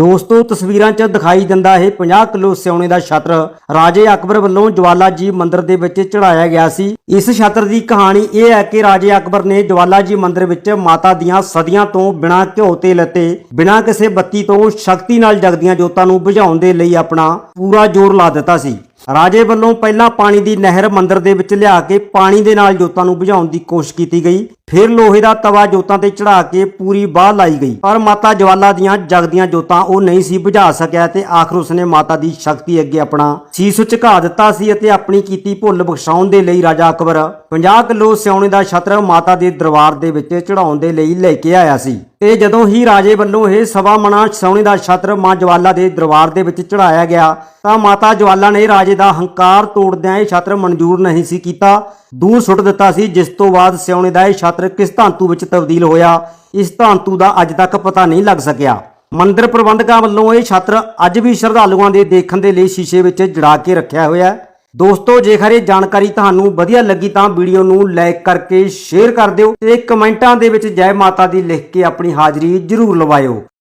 ਦੋਸਤੋ, ਤਸਵੀਰਾਂ 'ਚ ਦਿਖਾਈ ਦਿੰਦਾ ਇਹ 50 ਕਿਲੋ ਸਿਉਣੇ ਦਾ ਛਤਰ ਰਾਜੇ ਅਕਬਰ ਵੱਲੋਂ ਜਵਾਲਾ ਜੀ ਮੰਦਿਰ ਦੇ ਵਿੱਚ ਚੜਾਇਆ ਗਿਆ ਸੀ। ਇਸ ਛਤਰ ਦੀ ਕਹਾਣੀ ਇਹ ਹੈ ਕਿ ਰਾਜੇ ਅਕਬਰ ਨੇ ਜਵਾਲਾ ਜੀ ਮੰਦਿਰ ਵਿੱਚ ਮਾਤਾ ਦੀਆਂ ਸਦੀਆਂ ਤੋਂ ਬਿਨਾਂ ਘਿਓ ਤੇ ਅਤੇ ਬਿਨਾਂ ਕਿਸੇ ਬੱਤੀ ਤੋਂ ਸ਼ਕਤੀ ਨਾਲ ਜਗਦੀਆਂ ਜੋਤਾਂ ਨੂੰ ਬੁਝਾਉਣ ਦੇ ਲਈ ਆਪਣਾ ਪੂਰਾ ਜ਼ੋਰ ਲਾ ਦਿੱਤਾ ਸੀ। ਰਾਜੇ ਵੱਲੋਂ ਪਹਿਲਾਂ ਪਾਣੀ ਦੀ ਨਹਿਰ ਮੰਦਿਰ ਦੇ ਵਿੱਚ ਲਿਆ ਕੇ ਪਾਣੀ ਦੇ ਨਾਲ ਜੋਤਾਂ ਨੂੰ ਬੁਝਾਉਣ ਦੀ ਕੋਸ਼ਿਸ਼ ਕੀਤੀ ਗਈ। ਫਿਰ ਲੋਹੇ ਦਾ ਤਵਾ ਜੋਤਾਂ ਤੇ ਚੜਾ ਕੇ ਪੂਰੀ ਬਾਹ ਲਾਈ ਗਈ। ਪਰ ਮਾਤਾ ਜਵਾਲਾ ਦੀਆਂ ਜਗਦੀਆਂ ਜੋਤਾਂ ਉਹ ਨਹੀਂ ਸੀ ਬੁਝਾ ਸਕਿਆ ਤੇ ਆਖਰ ਉਸਨੇ ਮਾਤਾ ਦੀ ਸ਼ਕਤੀ ਅੱਗੇ ਆਪਣਾ ਸੀਸ ਝੁਕਾ ਦਿੱਤਾ ਸੀ ਅਤੇ ਆਪਣੀ ਕੀਤੀ ਭੁੱਲ ਬਖਸ਼ਾਉਣ ਦੇ ਲਈ ਰਾਜਾ ਅਕਬਰ 50 ਕਿਲੋ ਸਿਉਣੇ ਦਾ ਛਤਰ ਮਾਤਾ ਦੇ ਦਰਬਾਰ ਦੇ ਵਿੱਚ ਚੜਾਉਣ ਦੇ ਲਈ ਲੈ ਕੇ ਆਇਆ ਸੀ। ਤੇ ਜਦੋਂ ਹੀ ਰਾਜੇ ਵੱਲੋਂ ਇਹ ਸਵਾ ਮਣਾ ਸੋਨੇ ਦਾ ਛਤਰ ਮਾਂ ਜਵਾਲਾ ਦੇ ਦਰਬਾਰ ਦੇ ਵਿੱਚ ਚੜਾਇਆ ਗਿਆ, ਤਾਂ ਮਾਤਾ ਜਵਾਲਾ ਨੇ ਰਾਜੇ ਦਾ ਹੰਕਾਰ ਤੋੜਦਿਆਂ ਇਹ ਛਤਰ ਮਨਜ਼ੂਰ ਨਹੀਂ ਸੀ ਕੀਤਾ। ਦੂਰ ਸੁੱਟ ਦਿੱਤਾ ਸੀ, ਜਿਸ ਤੋਂ ਬਾਅਦ ਸਿਉਣੇ ਦਾ ਇਹ ਛਤਰ ਕਿਸ ਧਾਂਤੂ ਵਿੱਚ ਤਬਦੀਲ ਹੋਇਆ, ਇਸ ਧਾਂਤੂ ਦਾ ਅੱਜ ਤੱਕ ਪਤਾ ਨਹੀਂ ਲੱਗ ਸਕਿਆ। ਮੰਦਿਰ ਪ੍ਰਬੰਧਕਾਂ ਵੱਲੋਂ ਇਹ ਛਤਰ ਅੱਜ ਵੀ ਸ਼ਰਧਾਲੂਆਂ ਦੇ ਦੇਖਣ ਦੇ ਲਈ ਸ਼ੀਸ਼ੇ ਵਿੱਚ ਜੜਾ ਕੇ ਰੱਖਿਆ ਹੋਇਆ ਹੈ। ਦੋਸਤੋ ਜੇਕਰ ਇਹ ਜਾਣਕਾਰੀ ਤੁਹਾਨੂੰ ਵਧੀਆ ਲੱਗੀ ਤਾਂ ਵੀਡੀਓ ਨੂੰ ਲਾਈਕ ਕਰਕੇ ਸ਼ੇਅਰ ਕਰ ਦਿਓ ਤੇ ਕਮੈਂਟਾਂ ਦੇ ਵਿੱਚ ਜੈ ਮਾਤਾ ਦੀ ਲਿਖ ਕੇ ਆਪਣੀ ਹਾਜ਼ਰੀ ਜ਼ਰੂਰ ਲਵਾਇਓ।